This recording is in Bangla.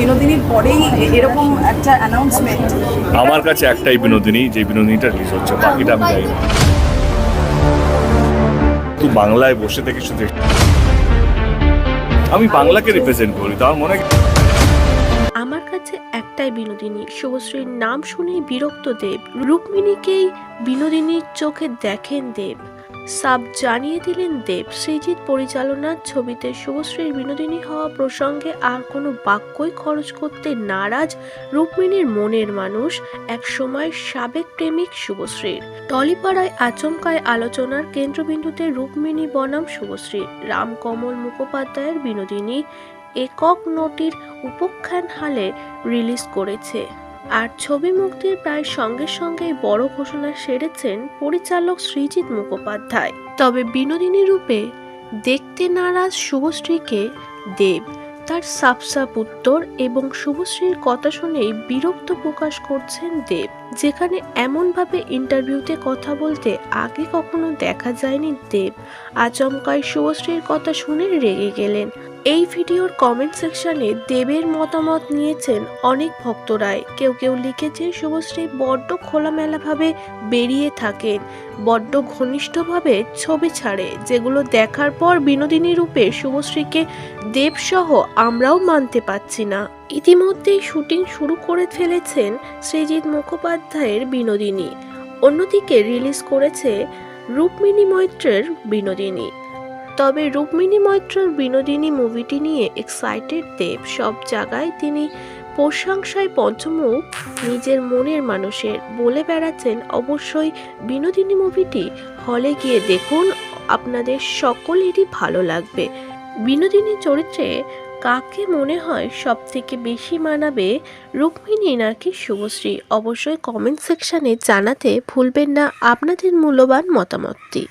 বিনোদিনীর পরেই এরকম একটা অ্যানাউন্সমেন্ট আমার কাছে একটাই বিনোদিনী যে বিনোদিনীটা রিলিজ হচ্ছে বাকিটা আমি জানি না। তুই বাংলায় বসে থেকে শুধু আমি বাংলাকে রিপ্রেজেন্ট করি তো আমার মনে হয় আমার কাছে একটাই বিনোদিনী শুভশ্রীর নাম শুনেই বিরক্ত দেব। রুক্মিণীকেই বিনোদিনীর চোখে দেখেন দেব। সাব জানিয়ে দিলেন দেব। সৃজিৎ পরিচালনার ছবিতে শুভশ্রীর বিনোদিনী হওয়া প্রসঙ্গে আর কোনো বাক্যই খরচ করতে নারাজ রুক্মিণীর মনের মানুষ এক সময় সাবেক প্রেমিক শুভশ্রীর। টলিপাড়ায় আচমকায় আলোচনার কেন্দ্রবিন্দুতে রুক্মিণী বনাম শুভশ্রী রামকমল মুখোপাধ্যায়ের বিনোদিনী একক নটির উপখ্যান হালে রিলিজ করেছে। আর ছবি মুক্তির প্রায় সঙ্গে সঙ্গেই বড় ঘোষণা সেরেছেন পরিচালক সৃজিৎ মুখোপাধ্যায়। তবে বিনোদিনী রূপে দেখতে নারাজ শুভশ্রীকে দেব, তার সাফসাফ উত্তর এবং শুভশ্রীর কথা শুনেই বিরক্ত প্রকাশ করছেন দেব, যেখানে এমনভাবে ইন্টারভিউতে কথা বলতে আগে কখনো দেখা যায়নি দেব। আচমকায় শুভশ্রীর কথা শুনে রেগে গেলেন। এই ভিডিওর কমেন্ট সেকশনে দেবের মতামত নিয়েছেন অনেক ভক্তরাই। কেউ কেউ লিখেছে, শুভশ্রী বড্ড খোলামেলাভাবে বেরিয়ে থাকেন, বড্ড ঘনিষ্ঠভাবে ছবি ছাড়ে, যেগুলো দেখার পর বিনোদিনী রূপে শুভশ্রীকে দেবসহ আমরাও মানতে পারছি না। ইতিমধ্যেই শুটিং শুরু করে ফেলেছেন শ্রীজিৎ মুখোপাধ্যায়ের বিনোদিনী। অন্যদিকে রিলিজ করেছে রূপমিনী মৈত্রের বিনোদিনী। তবে রুক্মিণী মৈত্রর বিনোদিনী মুভিটি নিয়ে এক্সাইটেড দেব। সব জায়গায় তিনি প্রশংসায় পঞ্চমুখ, নিজের মনের মানুষের বলে বেড়াচ্ছেন। অবশ্যই বিনোদিনী মুভিটি হলে গিয়ে দেখুন, আপনাদের সকলেরই ভালো লাগবে। বিনোদিনী চরিত্রে কাকে মনে হয় সব থেকে বেশি মানাবে? রুক্মিণী নাকি শুভশ্রী? অবশ্যই কমেন্ট সেকশানে জানাতে ভুলবেন না আপনাদের মূল্যবান মতামতটি।